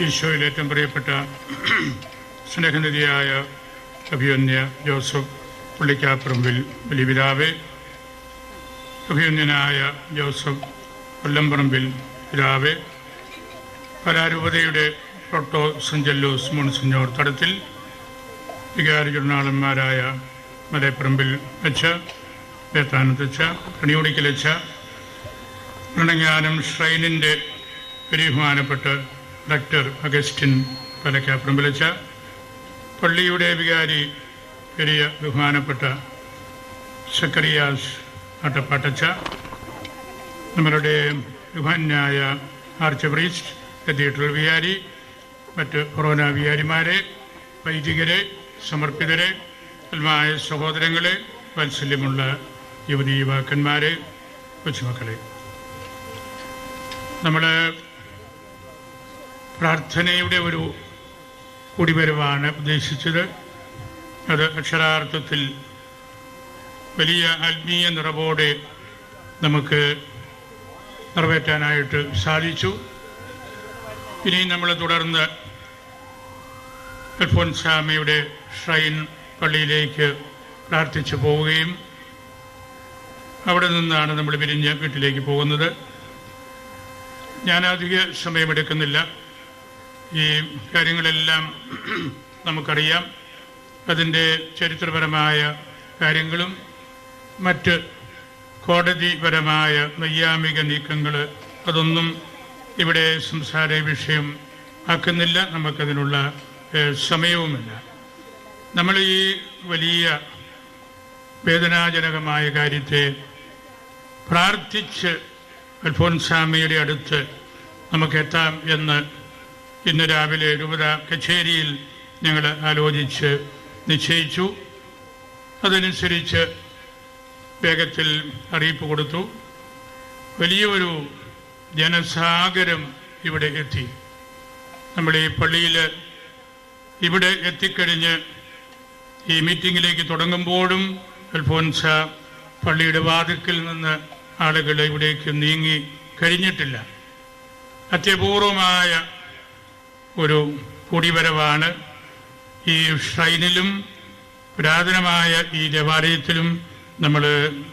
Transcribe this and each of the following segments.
ഈശോയിൽ ഏറ്റവും പ്രിയപ്പെട്ട സ്നേഹനിധിയായ അഭിയന്യ ജോസഫ് പുള്ളിക്കാപ്പുറമ്പിൽ ബലിപിതാവേ അഭിയന്യനായ ജോസഫ് കൊല്ലംപറമ്പിൽ പിതാവേ പരാരൂപതയുടെ പ്രോട്ടോ സെഞ്ചല്ലൂസ് മോൺസിഞ്ഞോർ തടത്തിൽ വികാരി ജുർണാളന്മാരായ മലയപ്പറമ്പിൽ വെച്ച വേത്താനത്തച്ച കണിയോടിക്കലച്ച മൃണങ്ങാനം ഷ്രൈനിന്റെ ബഹുമാനപ്പെട്ട ഡോക്ടർ അഗസ്റ്റിൻ പലക്കാപ്പറമ്പിലച്ച പള്ളിയുടെ വികാരി പെരിയ ബഹുമാനപ്പെട്ട സക്കറിയാസ് അട്ടപ്പാട്ടച്ച നമ്മളുടെ ബഹുമാന്യായ ആർച്ച് പ്രീസ്റ്റ് കത്തീഡ്രൽ വികാരി മറ്റ് കൊറോന വികാരിമാരെ വൈദികരെ സമർപ്പിതരെ അൽമായ സഹോദരങ്ങളെ വാത്സല്യമുള്ള യുവതി യുവാക്കന്മാരെ കൊച്ചുമക്കളെ. നമ്മൾ പ്രാർത്ഥനയുടെ ഒരു കുടിവരവാണ് ഉദ്ദേശിച്ചത്. അത് അക്ഷരാർത്ഥത്തിൽ വലിയ ആത്മീയ നിറവോടെ നമുക്ക് നിറവേറ്റാനായിട്ട് സാധിച്ചു. ഇനി നമ്മൾ തുടർന്ന് അൽഫോൻസാമയുടെ ഷ്രൈൻ പള്ളിയിലേക്ക് പ്രാർത്ഥിച്ചു പോവുകയും അവിടെ നിന്നാണ് നമ്മൾ പിരിഞ്ഞ് വീട്ടിലേക്ക് പോകുന്നത്. ഞാനധിക സമയമെടുക്കുന്നില്ല. ഈ കാര്യങ്ങളെല്ലാം നമുക്കറിയാം. അതിന്റെ ചരിത്രപരമായ കാര്യങ്ങളും മറ്റ് കോടതിപരമായ നൈയാമിക നീക്കങ്ങൾ അതൊന്നും ഇവിടെ സംസാര വിഷയം ആക്കുന്നില്ല. നമുക്കതിനുള്ള സമയവുമില്ല. നമ്മൾ ഈ വലിയ വേദനാജനകമായ കാര്യത്തെ പ്രാർത്ഥിച്ച് അൽഫോൻസാമിയുടെ അടുത്ത് നമുക്കെത്താം എന്ന് ഇന്ന് രാവിലെ രൂപത കച്ചേരിയിൽ ഞങ്ങൾ ആലോചിച്ച് നിശ്ചയിച്ചു. അതനുസരിച്ച് വേഗത്തിൽ അറിയിപ്പ് കൊടുത്തു. വലിയൊരു ജനസാഗരം ഇവിടെ എത്തി. നമ്മൾ ഈ പള്ളിയിൽ ഇവിടെ എത്തിക്കഴിഞ്ഞ് ഈ മീറ്റിങ്ങിലേക്ക് തുടങ്ങുമ്പോഴും അൽഫോൻസ പള്ളിയുടെ വാതിക്കിൽ നിന്ന് ആളുകൾ ഇവിടേക്ക് നീങ്ങി കഴിഞ്ഞിട്ടില്ല. അത്യപൂർവമായ ഒരു കൂടിവരവാണ്. ഈ ഷ്രൈനിലും പുരാതനമായ ഈ ദേവാലയത്തിലും നമ്മൾ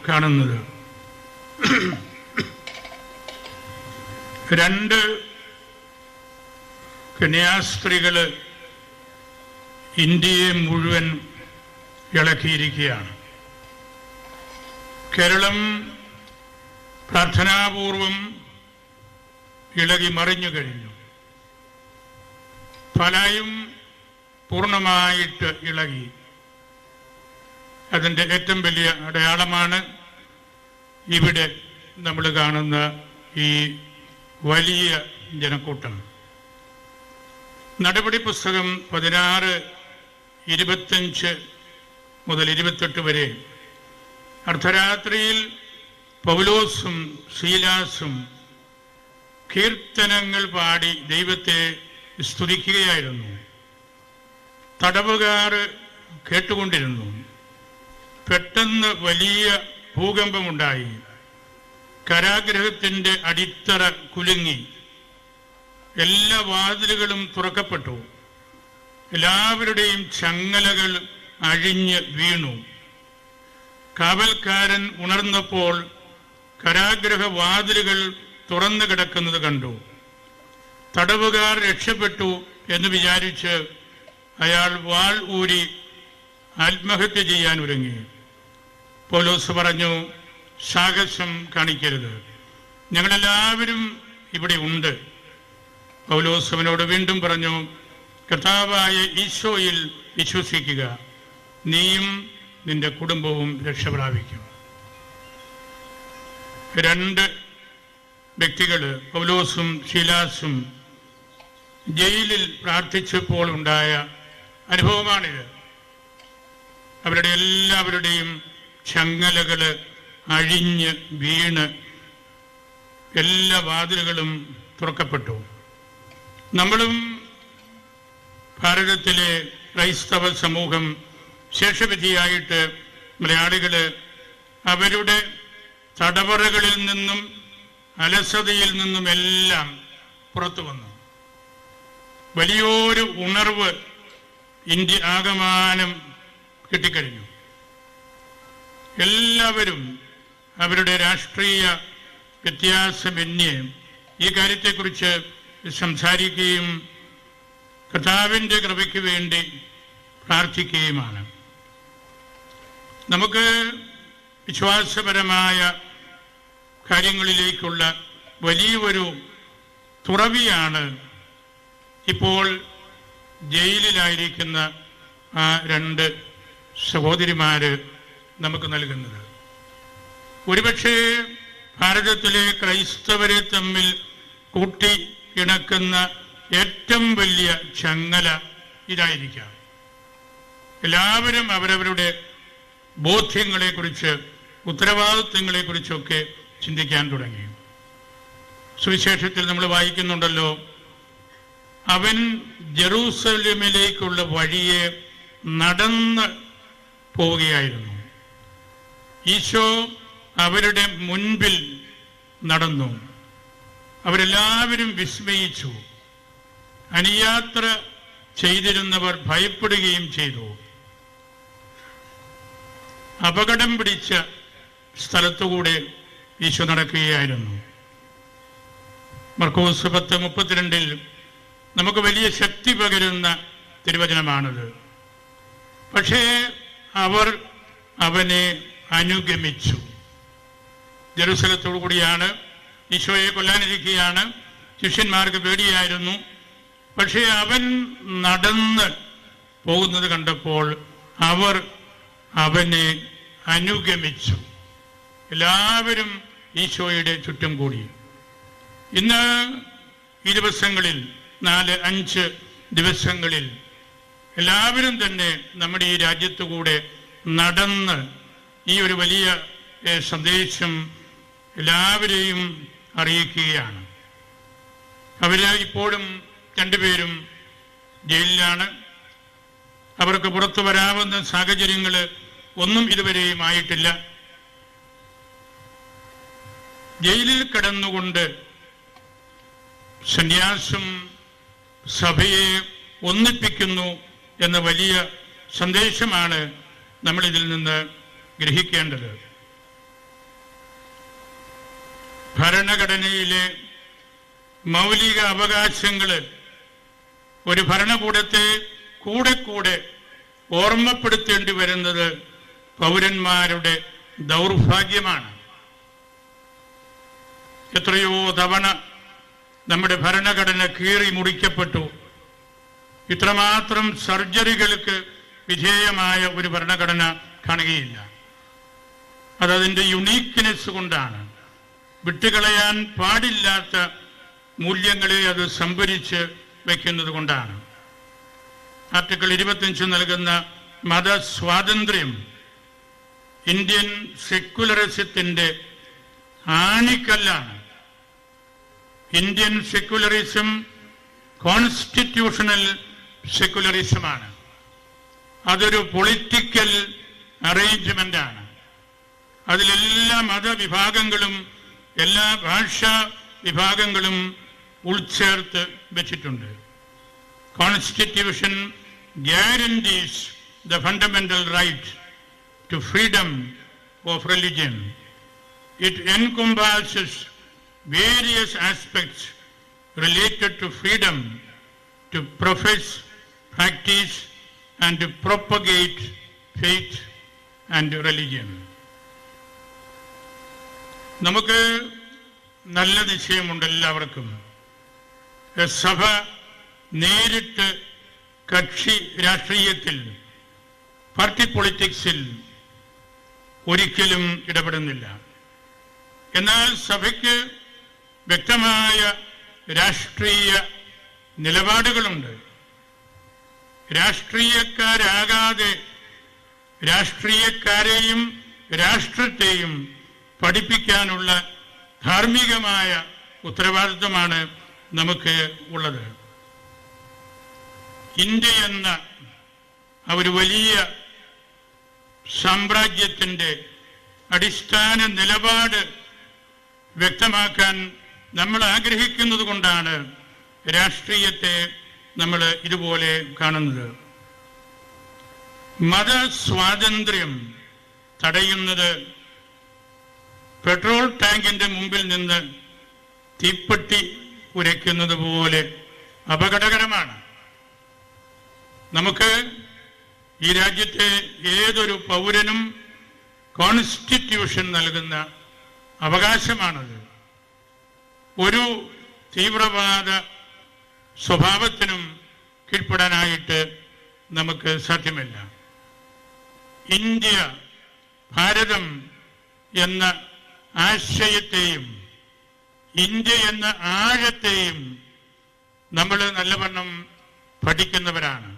കാണുന്നത്. രണ്ട് കന്യാസ്ത്രീകൾ ഇന്ത്യയെ മുഴുവൻ ഇളക്കിയിരിക്കുകയാണ്. കേരളം പ്രാർത്ഥനാപൂർവം ഇളകി മറിഞ്ഞു കഴിഞ്ഞു. ഫലയും പൂർണമായിട്ട് ഇളകി. അതിന്റെ ഏറ്റവും വലിയ അടയാളമാണ് ഇവിടെ നമ്മൾ കാണുന്ന ഈ വലിയ ജനക്കൂട്ടം. നടപടി പുസ്തകം പതിനാറ് ഇരുപത്തഞ്ച് മുതൽ ഇരുപത്തെട്ട് വരെ അർദ്ധരാത്രിയിൽ പൗലോസും ശീലാസും കീർത്തനങ്ങൾ പാടി ദൈവത്തെ സ്തുതിക്കുകയായിരുന്നു. തടവുകാർ കേട്ടുകൊണ്ടിരുന്നു. പെട്ടെന്ന് വലിയ ഭൂകമ്പമുണ്ടായി. കരാഗ്രഹത്തിന്റെ അടിത്തറ കുലുങ്ങി. എല്ലാ വാതിലുകളും തുറക്കപ്പെട്ടു. എല്ലാവരുടെയും ചങ്ങലകൾ അഴിഞ്ഞ് വീണു. കാവൽക്കാരൻ ഉണർന്നപ്പോൾ കരാഗ്രഹ വാതിലുകൾ തുറന്നു കിടക്കുന്നത് കണ്ടു. തടവുകാർ രക്ഷപ്പെട്ടു എന്ന് വിചാരിച്ച് അയാൾ വാൾ ഊരി ആത്മഹത്യ ചെയ്യാൻ ഒരുങ്ങി. പോലീസ് പറഞ്ഞു സാഹസം കാണിക്കരുത്. ഞങ്ങളെല്ലാവരും ഇവിടെ ഉണ്ട്. പൗലോസവനോട് വീണ്ടും പറഞ്ഞു കർത്താവായ ഈശോയിൽ വിശ്വസിക്കുക. നീയും നിന്റെ കുടുംബവും രക്ഷപ്രാപിക്കും. രണ്ട് വ്യക്തികൾ പൗലോസും ശീലാസും ജയിലിൽ പ്രാർത്ഥിച്ചപ്പോൾ ഉണ്ടായ അനുഭവമാണിത്. അവരുടെ എല്ലാവരുടെയും ചങ്ങലകൾ അഴിഞ്ഞ് വീണ് എല്ലാ വാതിലുകളും തുറക്കപ്പെട്ടു. നമ്മളും ഭാരതത്തിലെ ക്രൈസ്തവ സമൂഹം ശേഷവിധിയായിട്ട് മലയാളികൾ അവരുടെ തടവറകളിൽ നിന്നും അലസതയിൽ നിന്നും എല്ലാം പുറത്തു വന്നു വലിയൊരു ഉണർവ് ഇന്ത്യ ആകമാനം കിട്ടിക്കഴിഞ്ഞു. എല്ലാവരും അവരുടെ രാഷ്ട്രീയ വ്യത്യാസമന്യേ ഈ കാര്യത്തെക്കുറിച്ച് സംസാരിക്കുകയും കർത്താവിന്റെ കൃപയ്ക്ക് വേണ്ടി പ്രാർത്ഥിക്കുകയുമാണ്. നമുക്ക് വിശ്വാസപരമായ കാര്യങ്ങളിലേക്കുള്ള വലിയൊരു തുറവിയാണ് ഇപ്പോൾ ജയിലിലായിരിക്കുന്ന ആ രണ്ട് സഹോദരിമാര് നമുക്ക് നൽകുന്നത്. ഒരുപക്ഷെ ഭാരതത്തിലെ ക്രൈസ്തവരെ തമ്മിൽ കൂട്ടി ഇണക്കുന്ന ഏറ്റവും വലിയ ചങ്ങല ഇതായിരിക്കാം. എല്ലാവരും അവരവരുടെ ബോധ്യങ്ങളെക്കുറിച്ച് ഉത്തരവാദിത്വങ്ങളെക്കുറിച്ചൊക്കെ ചിന്തിക്കാൻ തുടങ്ങി. സുവിശേഷത്തിൽ നമ്മൾ വായിക്കുന്നുണ്ടല്ലോ അവൻ ജെറൂസലമിലേക്കുള്ള വഴിയെ നടന്ന് പോവുകയായിരുന്നു. ഈശോ അവരുടെ മുൻപിൽ നടന്നു. അവരെല്ലാവരും വിസ്മയിച്ചു. അനുയാത്ര ചെയ്തിരുന്നവർ ഭയപ്പെടുകയും ചെയ്തു. അപകടം പിടിച്ച സ്ഥലത്തുകൂടെ ഈശോ നടക്കുകയായിരുന്നു. മർക്കോസ് പത്ത് മുപ്പത്തിരണ്ടിൽ നമുക്ക് വലിയ ശക്തി പകരുന്ന തിരുവചനമാണത്. പക്ഷേ അവർ അവനെ അനുഗമിച്ചു. ജെറുസലത്തോടു കൂടിയാണ് ഈശോയെ കൊല്ലാനിരിക്കുകയാണ് ശിഷ്യന്മാർക്ക് പേടിയായിരുന്നു. പക്ഷേ അവൻ നടന്ന് പോകുന്നത് കണ്ടപ്പോൾ അവർ അവനെ അനുഗമിച്ചു. എല്ലാവരും ഈശോയുടെ ചുറ്റും കൂടി. ഇന്ന് ഈ ദിവസങ്ങളിൽ നാല് അഞ്ച് ദിവസങ്ങളിൽ എല്ലാവരും തന്നെ നമ്മുടെ ഈ രാജ്യത്തു കൂടെ നടന്ന് ഈ ഒരു വലിയ സന്ദേശം എല്ലാവരെയും അറിയിക്കുകയാണ്. അവർ ഇപ്പോഴും രണ്ടുപേരും ജയിലിലാണ്. അവർക്ക് പുറത്തു വരാവുന്ന സാഹചര്യങ്ങൾ ഒന്നും ഇതുവരെയും ആയിട്ടില്ല. ജയിലിൽ കിടന്നുകൊണ്ട് സന്യാസം സഭയെ ഒന്നിപ്പിക്കുന്നു എന്ന വലിയ സന്ദേശമാണ് നമ്മൾ ഇതിൽ നിന്ന് ഗ്രഹിക്കേണ്ടത്. ഭരണഘടനയിലെ മൗലിക അവകാശങ്ങൾ ഒരു ഭരണകൂടത്തെ കൂടെ കൂടെ ഓർമ്മപ്പെടുത്തേണ്ടി വരുന്നത് പൗരന്മാരുടെ ദൗർഭാഗ്യമാണ്. എത്രയോ തവണ നമ്മുടെ ഭരണഘടന കീറി മുറിക്കപ്പെട്ടു. ഇത്രമാത്രം സർജറികൾക്ക് വിധേയമായ ഒരു ഭരണഘടന കാണുകയില്ല. അതതിന്റെ യുണീക്ക്നെസ് കൊണ്ടാണ്. വിട്ടുകളയാൻ പാടില്ലാത്ത മൂല്യങ്ങളെ അത് സംഭരിച്ച് വയ്ക്കുന്നത് കൊണ്ടാണ്. ആർട്ടിക്കിൾ ഇരുപത്തിയഞ്ച് നൽകുന്ന മതസ്വാതന്ത്ര്യം ഇന്ത്യൻ സെക്യുലറിസത്തിന്റെ ആണിക്കല്ലാണ്. ഇന്ത്യൻ സെക്യുലറിസം കോൺസ്റ്റിറ്റ്യൂഷണൽ സെക്യുലറിസമാണ് അതൊരു പൊളിറ്റിക്കൽ അറേഞ്ച്മെന്റ് ആണ് അതിലെല്ലാ മതവിഭാഗങ്ങളും എല്ലാ ഭാഷാ വിഭാഗങ്ങളും ഉൾച്ചേർത്ത് വെച്ചിട്ടുണ്ട്. Constitution guarantees the fundamental right to freedom of religion it encompasses various aspects related to freedom to profess, practice, and to propagate faith and religion. നമുക്ക് നല്ല നിശ്ചയമുണ്ട് എല്ലാവർക്കും സഭ നേരിട്ട് കക്ഷി രാഷ്ട്രീയത്തിൽ പാർട്ടി പൊളിറ്റിക്സിൽ ഒരിക്കലും ഇടപെടുന്നില്ല എന്നാൽ സഭയ്ക്ക് വ്യക്തമായ രാഷ്ട്രീയ നിലപാടുകളുണ്ട്. രാഷ്ട്രീയക്കാരാകാതെ രാഷ്ട്രീയക്കാരെയും രാഷ്ട്രത്തെയും പഠിപ്പിക്കാനുള്ള ധാർമ്മികമായ ഉത്തരവാദിത്വമാണ് നമുക്ക് ഉള്ളത്. ഇന്ത്യ എന്ന ഒരു വലിയ സാമ്രാജ്യത്തിന്റെ അടിസ്ഥാന നിലപാട് വ്യക്തമാക്കാൻ നമ്മൾ ആഗ്രഹിക്കുന്നത് കൊണ്ടാണ് രാഷ്ട്രീയത്തെ നമ്മൾ ഇതുപോലെ കാണുന്നത്. മതസ്വാതന്ത്ര്യം തടയുന്നത് പെട്രോൾ ടാങ്കിന്റെ മുമ്പിൽ നിന്ന് തീപ്പെട്ടി ഉരയ്ക്കുന്നത് പോലെ അപകടകരമാണ്. നമുക്ക് ഈ രാജ്യത്തെ ഏതൊരു പൗരനും കോൺസ്റ്റിറ്റ്യൂഷൻ നൽകുന്ന അവകാശമാണത്. ഒരു തീവ്രവാദ സ്വഭാവത്തിനും കീഴ്പ്പെടാനായിട്ട് നമുക്ക് സാധ്യമല്ല. ഇന്ത്യ ഭാരതം എന്ന ആശയത്തെയും ഇന്ത്യ എന്ന ആഴത്തെയും നമ്മൾ നല്ലവണ്ണം പഠിക്കുന്നവരാണ്.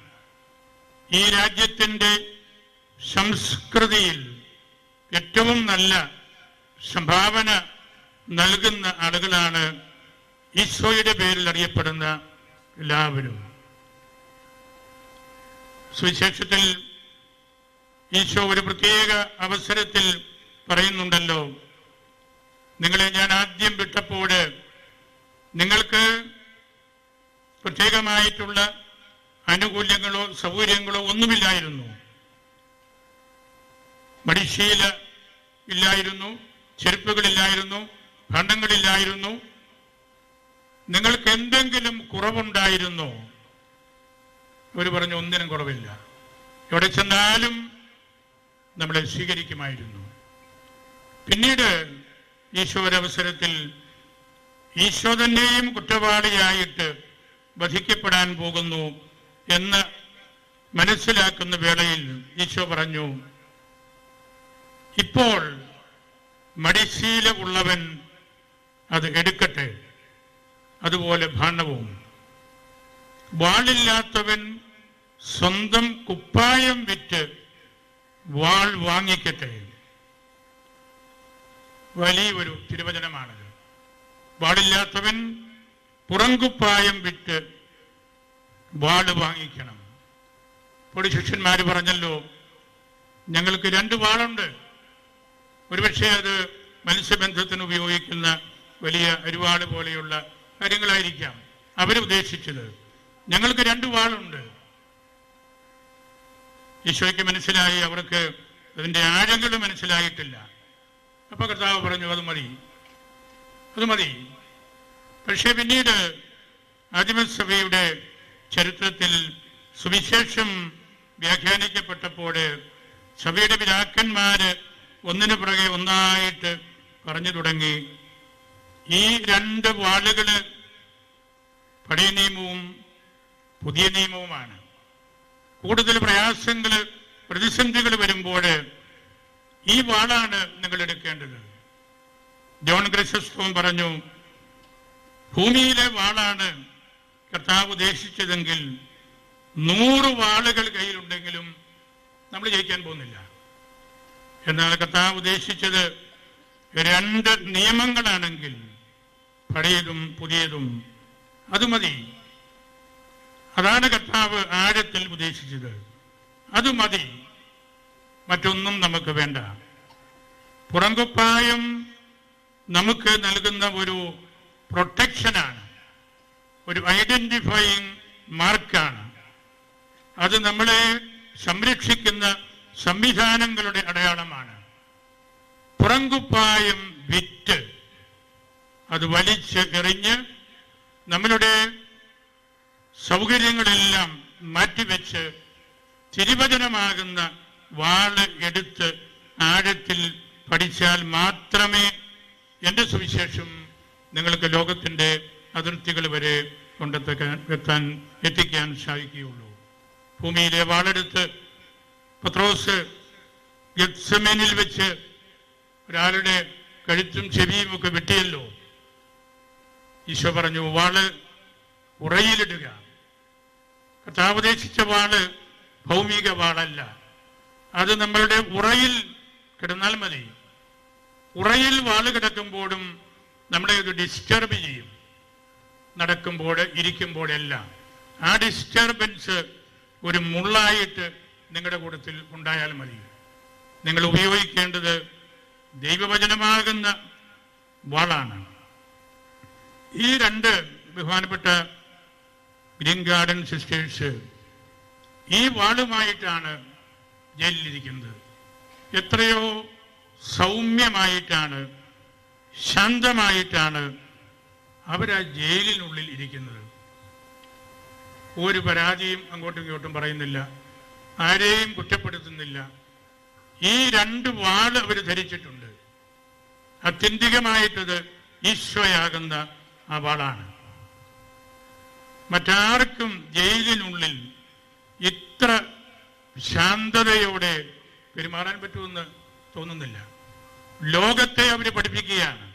ഈ രാജ്യത്തിന്റെ സംസ്കൃതിയിൽ ഏറ്റവും നല്ല സംഭാവന നൽകുന്ന ആളുകളാണ് ഈശോയുടെ പേരിൽ അറിയപ്പെടുന്ന എല്ലാവരും. സുവിശേഷത്തിൽ ഈശോ ഒരു പ്രത്യേക അവസരത്തിൽ പറയുന്നുണ്ടല്ലോ നിങ്ങളെ ഞാൻ ആദ്യം വിട്ടപ്പോൾ നിങ്ങൾക്ക് പ്രത്യേകമായിട്ടുള്ള ആനുകൂല്യങ്ങളോ സൗകര്യങ്ങളോ ഒന്നുമില്ലായിരുന്നു. മടിശീല ഇല്ലായിരുന്നു ചെരുപ്പുകളില്ലായിരുന്നു ഭണ്ഡങ്ങളില്ലായിരുന്നു നിങ്ങൾക്ക് എന്തെങ്കിലും കുറവുണ്ടായിരുന്നു? ഒരു പറഞ്ഞു ഒന്നിനും കുറവില്ല. എവിടെ ചെന്നാലും നമ്മളെ സ്വീകരിക്കുമായിരുന്നു. പിന്നീട് ഈശോ ഒരവസരത്തിൽ ഈശോ തന്നെയും കുറ്റവാളിയായിട്ട് വധിക്കപ്പെടാൻ പോകുന്നു എന്ന് മനസ്സിലാക്കുന്ന വേളയിൽ ഈശോ പറഞ്ഞു ഇപ്പോൾ മടിശീല ഉള്ളവൻ അത് എടുക്കട്ടെ. അതുപോലെ ഭാണ്ഡവും. വാളില്ലാത്തവൻ സ്വന്തം കുപ്പായം വിറ്റ് വാൾ വാങ്ങിക്കട്ടെ. വലിയൊരു തിരുവചനമാണത്. വാളില്ലാത്തവൻ പുറംകുപ്പായം വിറ്റ് വാൾ വാങ്ങിക്കണം. ഇപ്പോൾ ശിഷ്യന്മാർ പറഞ്ഞല്ലോ ഞങ്ങൾക്ക് രണ്ട് വാളുണ്ട്. ഒരുപക്ഷെ അത് മത്സ്യബന്ധത്തിന് ഉപയോഗിക്കുന്ന വലിയ ഒരുപാട് പോലെയുള്ള കാര്യങ്ങളായിരിക്കാം അവരുദ്ദേശിച്ചത്. ഞങ്ങൾക്ക് രണ്ട് വാളുണ്ട്. ഈശോയ്ക്ക് മനസ്സിലായി അവർക്ക് അതിന്റെ ആഴങ്ങൾ മനസ്സിലായിട്ടില്ല. അപ്പൊ കർത്താവ് പറഞ്ഞു അത് മതി. അത് മതി. പക്ഷേ പിന്നീട് ആദിമസഭയുടെ ചരിത്രത്തിൽ സുവിശേഷം വ്യാഖ്യാനിക്കപ്പെട്ടപ്പോൾ സഭയുടെ പിതാക്കന്മാര് ഒന്നിനു പുറകെ ഒന്നായിട്ട് പറഞ്ഞു തുടങ്ങി. ഈ രണ്ട് വാളുകൾ പഴയ നിയമവും പുതിയ നിയമവുമാണ്. കൂടുതൽ പ്രയാസങ്ങൾ പ്രതിസന്ധികൾ വരുമ്പോൾ ഈ വാളാണ് നിങ്ങൾ എടുക്കേണ്ടത്. ജോൺ ക്രിസസ്റ്റോം പറഞ്ഞു ഭൂമിയിലെ വാളാണ് കർത്താവ് ഉദ്ദേശിച്ചതെങ്കിൽ നൂറ് വാളുകൾ കയ്യിലുണ്ടെങ്കിലും നമ്മൾ ജയിക്കാൻ പോകുന്നില്ല. എന്നാൽ കർത്താവ് ഉദ്ദേശിച്ചത് രണ്ട് നിയമങ്ങളാണെങ്കിൽ പഴയതും പുതിയതും. അത് മതി. അതാണ് കർത്താവ് ആഴത്തിൽ ഉദ്ദേശിച്ചത്. അത് മതി. മറ്റൊന്നും നമുക്ക് വേണ്ട. പുറങ്കുപ്പായം നമുക്ക് നൽകുന്ന ഒരു പ്രൊട്ടക്ഷനാണ്. ഒരു ഐഡന്റിഫയിങ് മാർക്കാണ്. അത് നമ്മളെ സംരക്ഷിക്കുന്ന സംവിധാനങ്ങളുടെ അടയാളമാണ്. പുറങ്കുപ്പായം വിറ്റ് അത് വലിച്ചെറിഞ്ഞ് നമ്മളുടെ സൗകര്യങ്ങളെല്ലാം മാറ്റിവെച്ച് തിരുവചനമാകുന്ന വാൾ എടുത്ത് ആഴത്തിൽ പഠിച്ചാൽ മാത്രമേ എന്റെ സുവിശേഷം നിങ്ങൾക്ക് ലോകത്തിന്റെ അതിർത്തികൾ വരെ കൊണ്ടെത്താൻ എത്തിക്കാൻ സാധിക്കുകയുള്ളൂ. ഭൂമിയിലെ വാളെടുത്ത് പത്രോസ് ഗത്സമേനിൽ വെച്ച് ഒരാളുടെ കഴുത്തും ചെവിയും ഒക്കെ വെട്ടിയല്ലോ. ഈശോ പറഞ്ഞു വാൾ ഉറയിലിടുക. ഉദ്ദേശിച്ച വാൾ ഭൗമിക വാളല്ല. അത് നമ്മളുടെ ഉറയിൽ കിടന്നാൽ മതി. ഉറയിൽ വാൾ കിടക്കുമ്പോഴും നമ്മളെ ഇത് ഡിസ്റ്റർബ് ചെയ്യും. നടക്കുമ്പോൾ ഇരിക്കുമ്പോഴെല്ലാം. ആ ഡിസ്റ്റർബൻസ് ഒരു മുള്ളായിട്ട് നിങ്ങളുടെ കൂട്ടത്തിൽ ഉണ്ടായാൽ മതി. നിങ്ങൾ ഉപയോഗിക്കേണ്ടത് ദൈവവചനമാകുന്ന വാളാണ്. ഈ രണ്ട് ബഹുമാനപ്പെട്ട ഗ്രീൻ ഗാർഡൻ സിസ്റ്റേഴ്സ് ഈ വാളുമായിട്ടാണ് ജയിലിലിരിക്കുന്നത്. എത്രയോ സൗമ്യമായിട്ടാണ് ശാന്തമായിട്ടാണ് അവരാ ജയിലിനുള്ളിൽ ഇരിക്കുന്നത്. ഒരു പരാതിയും അങ്ങോട്ടും ഇങ്ങോട്ടും പറയുന്നില്ല ആരെയും കുറ്റപ്പെടുത്തുന്നില്ല. ഈ രണ്ട് വാൾ അവർ ധരിച്ചിട്ടുണ്ട്. അത്യന്തികമായിട്ടത് ഈശോയാകുന്ന പാടാണ്. മറ്റാർക്കും ജയിലിനുള്ളിൽ ഇത്ര ശാന്തതയോടെ പെരുമാറാൻ പറ്റുമെന്ന് തോന്നുന്നില്ല. ലോകത്തെ അവർ പഠിപ്പിക്കുകയാണ്.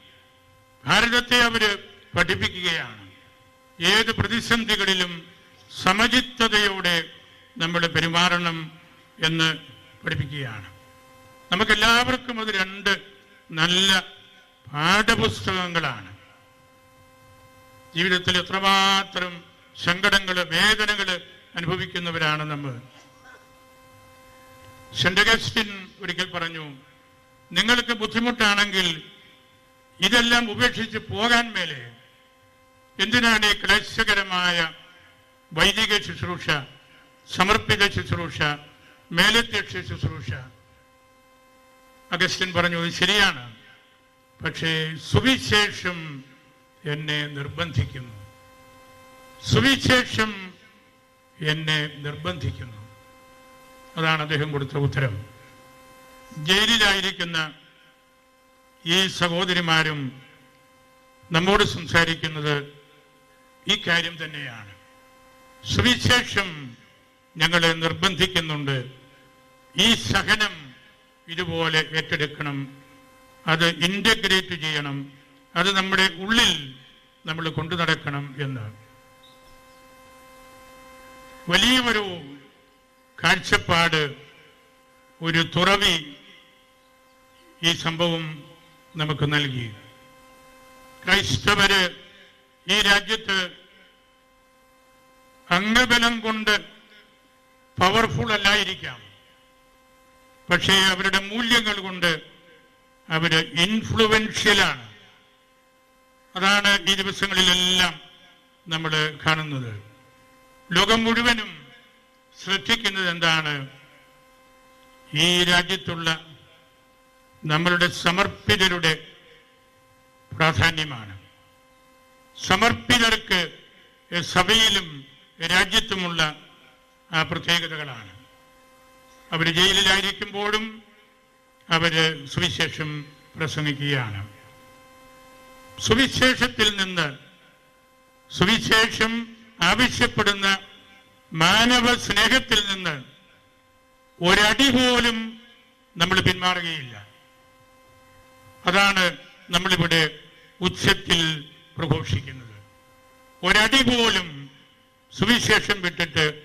ഭാരതത്തെ അവർ പഠിപ്പിക്കുകയാണ്. ഏത് പ്രതിസന്ധികളിലും സമചിത്തതയോടെ നമ്മൾ പെരുമാറണം എന്ന് പഠിപ്പിക്കുകയാണ്. നമുക്കെല്ലാവർക്കും അത് രണ്ട് നല്ല പാഠപുസ്തകങ്ങളാണ്. ജീവിതത്തിൽ എത്രമാത്രം സങ്കടങ്ങൾ വേദനകൾ അനുഭവിക്കുന്നവരാണ് നമ്മൾ. സെന്റ് അഗസ്റ്റിൻ ഒരിക്കൽ പറഞ്ഞു നിങ്ങൾക്ക് ബുദ്ധിമുട്ടാണെങ്കിൽ ഇതെല്ലാം ഉപേക്ഷിച്ച് പോകാൻ മേലെ എന്തിനാണ് ഈ ക്ലേശകരമായ വൈദിക ശുശ്രൂഷ സമർപ്പിത ശുശ്രൂഷ മേലധ്യക്ഷ ശുശ്രൂഷ? അഗസ്റ്റിൻ പറഞ്ഞു ശരിയാണ്. പക്ഷേ സുവിശേഷം എന്നെ നിർബന്ധിക്കുന്നു. സുവിശേഷം എന്നെ നിർബന്ധിക്കുന്നു. അതാണ് അദ്ദേഹം കൊടുത്ത ഉത്തരം. ജയിലിലായിരിക്കുന്ന ഈ സഹോദരിമാരും നമ്മോട് സംസാരിക്കുന്നത് ഈ കാര്യം തന്നെയാണ്. സുവിശേഷം ഞങ്ങളെ നിർബന്ധിക്കുന്നുണ്ട്. ഈ സഹനം ഇതുപോലെ ഏറ്റെടുക്കണം. അത് ഇന്റഗ്രേറ്റ് ചെയ്യണം. അത് നമ്മുടെ ഉള്ളിൽ നമ്മൾ കൊണ്ടു നടക്കണം എന്ന് വലിയൊരു കാഴ്ചപ്പാട് ഒരു തുറവി ഈ സംഭവം നമുക്ക് നൽകി. ക്രൈസ്തവര് ഈ രാജ്യത്ത് അംഗബലം കൊണ്ട് പവർഫുൾ അല്ലായിരിക്കാം. പക്ഷേ അവരുടെ മൂല്യങ്ങൾ കൊണ്ട് അവർ ഇൻഫ്ലുവൻഷ്യലാണ് അതാണ് ഈ ദിവസങ്ങളിലെല്ലാം നമ്മൾ കാണുന്നത്. ലോകം മുഴുവനും ശ്രദ്ധിക്കുന്നത് എന്താണ്? ഈ രാജ്യത്തുള്ള നമ്മളുടെ സമർപ്പിതരുടെ പ്രാധാന്യമാണ്. സമർപ്പിതർക്ക് സഭയിലും രാജ്യത്തുമുള്ള പ്രത്യേകതകളാണ്. അവർ ജയിലിലായിരിക്കുമ്പോഴും അവർ സുവിശേഷം പ്രസംഗിക്കുകയാണ്. സുവിശേഷത്തിൽ നിന്ന് സുവിശേഷം ആവശ്യപ്പെടുന്ന മാനവ സ്നേഹത്തിൽ നിന്ന് ഒരടി പോലും നമ്മൾ പിന്മാറുകയില്ല. അതാണ് നമ്മളിവിടെ ഉച്ചത്തിൽ പ്രഘോഷിക്കുന്നത്. ഒരടി പോലും സുവിശേഷം വിട്ടിട്ട്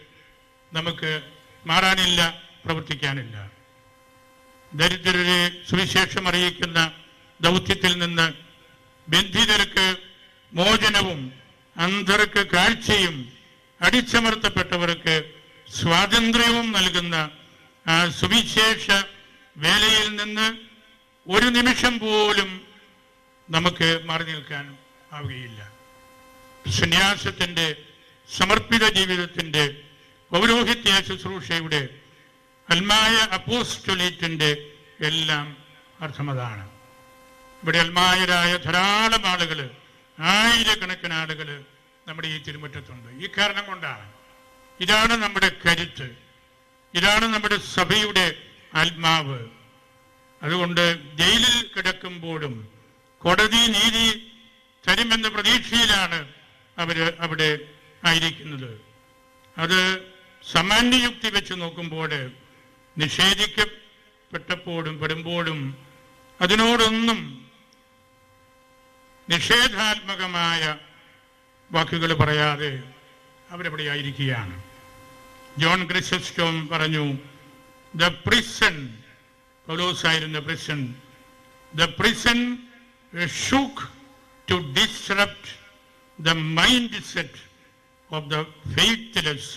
നമുക്ക് മാറാനില്ല പ്രവർത്തിക്കാനില്ല. ദരിദ്രരെ സുവിശേഷം അറിയിക്കുന്ന ദൗത്യത്തിൽ നിന്ന് ബന്ധിതർക്ക് മോചനവും അന്ധർക്ക് കാഴ്ചയും അടിച്ചമർത്തപ്പെട്ടവർക്ക് സ്വാതന്ത്ര്യവും നൽകുന്ന ആ സുവിശേഷ വേലയിൽ നിന്ന് ഒരു നിമിഷം പോലും നമുക്ക് മാറി നിൽക്കാൻ ആവുകയില്ല. സന്യാസത്തിന്റെ സമർപ്പിത ജീവിതത്തിന്റെ പൗരോഹിത്യ ശുശ്രൂഷയുടെ അൽമായ അപ്പോസ്റ്റൊലേറ്റിന്റെ എല്ലാം അർത്ഥമതാണ്. ഇവിടെ അൽമായരായ ധാരാളം ആളുകൾ ആയിരക്കണക്കിന് ആളുകൾ നമ്മുടെ ഈ തിരുമുറ്റത്തുണ്ട്. ഈ കാരണം കൊണ്ടാണ്. ഇതാണ് നമ്മുടെ കരുത്ത്. ഇതാണ് നമ്മുടെ സഭയുടെ ആത്മാവ്. അതുകൊണ്ട് ജയിലിൽ കിടക്കുമ്പോഴും കോടതി നീതി തരുമെന്ന പ്രതീക്ഷയിലാണ് അവർ അവിടെ ആയിരിക്കുന്നത്. അത് സാമാന്യയുക്തി വെച്ച് നോക്കുമ്പോൾ നിഷേധിക്കപ്പെട്ടപ്പോഴും പെടുമ്പോഴും അതിനോടൊന്നും നിഷേധാത്മകമായ വാക്കുകൾ പറയാതെ അവരവിടെ ആയിരിക്കുകയാണ് ജോൺ ക്രിസസ്റ്റോം പറഞ്ഞു the prison പൗലോസായിരുന്ന prison the prison shook to disrupt the mind set of the faithless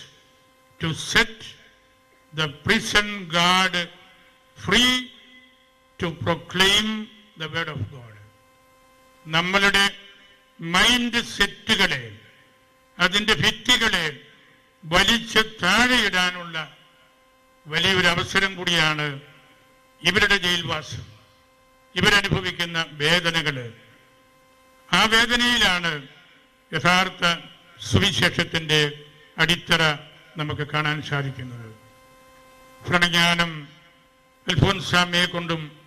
to set the prison guard free to proclaim the word of God. നമ്മളുടെ മൈൻഡ് സെറ്റുകളെ അതിന്റെ ഭിത്തികളെ വലിച്ച് താഴെയിടാനുള്ള വലിയൊരു അവസരം കൂടിയാണ് ഇവരുടെ ജയിൽവാസം. ഇവരനുഭവിക്കുന്ന വേദനകൾ ആ വേദനയിലാണ് യഥാർത്ഥ സുവിശേഷത്തിന്റെ അടിത്തറ നമുക്ക് കാണാൻ സാധിക്കുന്നത്. പ്രണജ്ഞാനം അൽഫോൻസാമിയെ കൊണ്ടും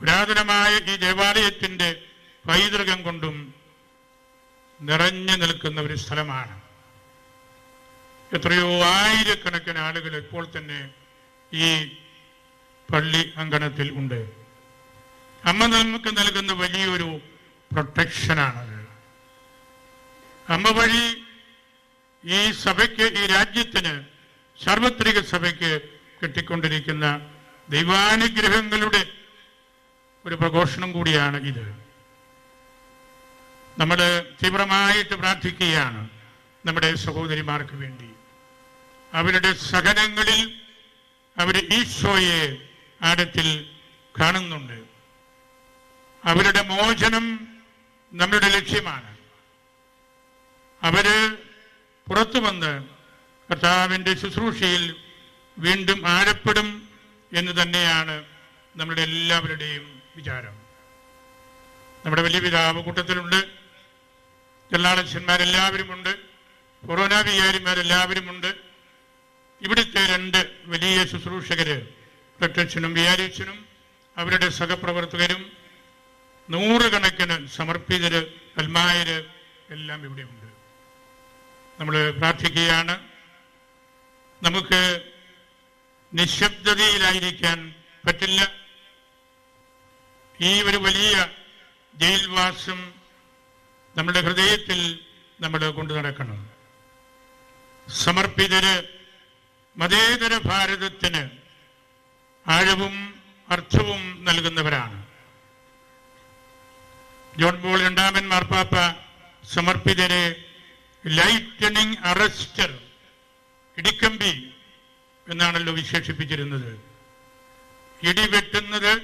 പുരാതനമായ ഈ ദേവാലയത്തിന്റെ പൈതൃകം കൊണ്ടും നിറഞ്ഞു നിൽക്കുന്ന ഒരു സ്ഥലമാണ്. എത്രയോ ആയിരക്കണക്കിന് ആളുകൾ ഇപ്പോൾ തന്നെ ഈ പള്ളി അങ്കണത്തിൽ ഉണ്ട്. അമ്മ നമുക്ക് നൽകുന്ന വലിയൊരു പ്രൊട്ടക്ഷനാണത്. അമ്മ വഴി ഈ സഭയ്ക്ക് ഈ രാജ്യത്തിന് സാർവത്രിക സഭയ്ക്ക് കിട്ടിക്കൊണ്ടിരിക്കുന്ന ദൈവാനുഗ്രഹങ്ങളുടെ ഒരു പ്രഘോഷണം കൂടിയാണ് ഇത് നമ്മൾ തീവ്രമായിട്ട് പ്രാർത്ഥിക്കുകയാണ് നമ്മുടെ സഹോദരിമാർക്ക് വേണ്ടി. അവരുടെ സഹനങ്ങളിൽ അവർ ഈശോയെ ആഴത്തിൽ കാണുന്നുണ്ട്. അവരുടെ മോചനം നമ്മുടെ ലക്ഷ്യമാണ്. അവർ പുറത്തു വന്ന് കർത്താവിന്റെ ശുശ്രൂഷയിൽ വീണ്ടും ആഴപ്പെടും എന്ന് തന്നെയാണ് നമ്മുടെ എല്ലാവരുടെയും വിചാരം. നമ്മുടെ വലിയ പിതാവ് കൂട്ടത്തിലുണ്ട്. ചെല്ലാളച്ചന്മാരെല്ലാവരും ഉണ്ട് കൊറോന വികാരിമാരെല്ലാവരുമുണ്ട്. ഇവിടുത്തെ രണ്ട് വലിയ ശുശ്രൂഷകര് പ്രത്യക്ഷനും വിചാരിച്ചനും അവരുടെ സഹപ്രവർത്തകരും നൂറുകണക്കിന് സമർപ്പിതര് കൽമായര് എല്ലാം ഇവിടെയുണ്ട്. നമ്മൾ പ്രാർത്ഥിക്കുകയാണ്. നമുക്ക് നിശബ്ദതയിലായിരിക്കാൻ പറ്റില്ല. ഈ ഒരു വലിയ ജയിൽവാസം നമ്മുടെ ഹൃദയത്തിൽ നമ്മൾ കൊണ്ടു നടക്കണം. സമർപ്പിതര് മതേതര ഭാരതത്തിന് ആഴവും അർത്ഥവും നൽകുന്നവരാണ്. ജോൺ പോൾ രണ്ടാമൻ മാർപ്പാപ്പ സമർപ്പിതരെ ലൈറ്റനിങ് അറസ്റ്റർ ഇടിക്കമ്പി എന്നാണല്ലോ വിശേഷിപ്പിച്ചിരുന്നത്. ഇടിവെട്ടുന്നത്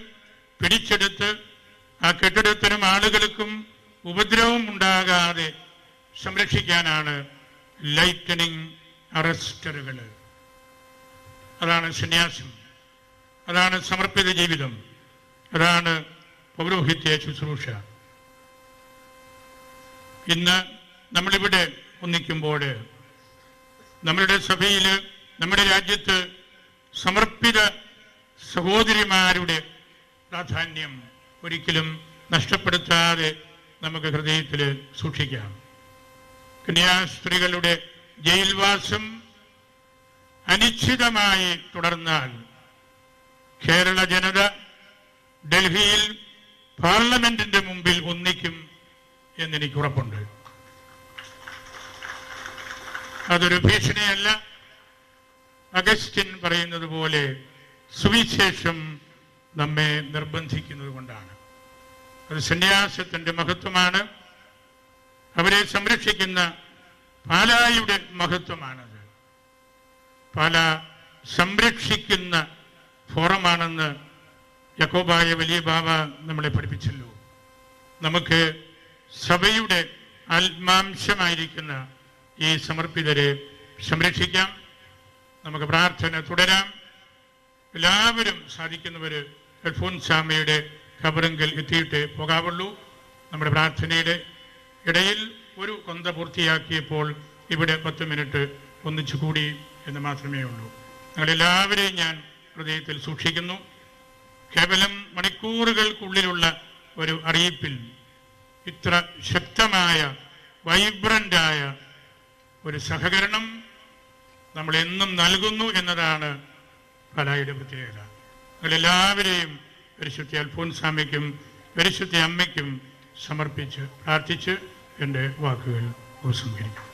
പിടിച്ചെടുത്ത് ആ കെട്ടിടത്തിനും ആളുകൾക്കും ഉപദ്രവം ഉണ്ടാകാതെ സംരക്ഷിക്കാനാണ് ലൈറ്റനിങ് അറസ്റ്ററുകൾ അതാണ് സന്യാസം. അതാണ് സമർപ്പിത ജീവിതം. അതാണ് പൗരോഹിത്യ ശുശ്രൂഷ. ഇന്ന് നമ്മളിവിടെ ഒന്നിക്കുമ്പോൾ നമ്മളുടെ സഭയിൽ നമ്മുടെ രാജ്യത്ത് സമർപ്പിത സഹോദരിമാരുടെ പ്രാധാന്യം ഒരിക്കലും നഷ്ടപ്പെടുത്താതെ നമുക്ക് ഹൃദയത്തിൽ സൂക്ഷിക്കാം. കന്യാസ്ത്രീകളുടെ ജയിൽവാസം അനിശ്ചിതമായി തുടർന്നാൽ കേരള ജനത ഡൽഹിയിൽ പാർലമെന്റിന്റെ മുമ്പിൽ ഒന്നിക്കും എന്നെനിക്ക് ഉറപ്പുണ്ട് അതൊരു ഭീഷണിയല്ല. അഗസ്റ്റിൻ പറയുന്നത് പോലെ സുവിശേഷം നമ്മെ നിർബന്ധിക്കുന്നത് കൊണ്ടാണ്. അത് സന്യാസത്തിന്റെ മഹത്വമാണ്. അവരെ സംരക്ഷിക്കുന്ന പാലായുടെ മഹത്വമാണത്. പാല സംരക്ഷിക്കുന്ന ഫോറമാണെന്ന് യക്കോബായ വലിയ ബാബ നമ്മളെ പഠിപ്പിച്ചല്ലോ. നമുക്ക് സഭയുടെ ആത്മാംശമായിരിക്കുന്ന ഈ സമർപ്പിതരെ സംരക്ഷിക്കാം. നമുക്ക് പ്രാർത്ഥന തുടരാം. എല്ലാവരും സാധിക്കുന്നവര് ഹെഡ്ഫോൺ സ്വാമിയുടെ ഖബറെങ്കിൽ എത്തിയിട്ട് പോകാവുള്ളൂ. നമ്മുടെ പ്രാർത്ഥനയുടെ ഇടയിൽ ഒരു കൊന്ത പൂർത്തിയാക്കിയപ്പോൾ ഇവിടെ പത്ത് മിനിറ്റ് ഒന്നിച്ചു കൂടി എന്ന് മാത്രമേ ഉള്ളൂ. നിങ്ങളെല്ലാവരെയും ഞാൻ ഹൃദയത്തിൽ സൂക്ഷിക്കുന്നു. കേവലം മണിക്കൂറുകൾക്കുള്ളിലുള്ള ഒരു അറിയിപ്പിൽ ഇത്ര ശക്തമായ വൈബ്രന്റായ ഒരു സഹകരണം നമ്മൾ എന്നും നൽകുന്നു എന്നതാണ് കലായുടെ പ്രത്യേകത. നിങ്ങളെല്ലാവരെയും പരിശുദ്ധ അൽഫോൻസാമയ്ക്കും പരിശുദ്ധ അമ്മയ്ക്കും സമർപ്പിച്ച് പ്രാർത്ഥിച്ച് എന്റെ വാക്കുകൾ ഉപസംഹരിക്കും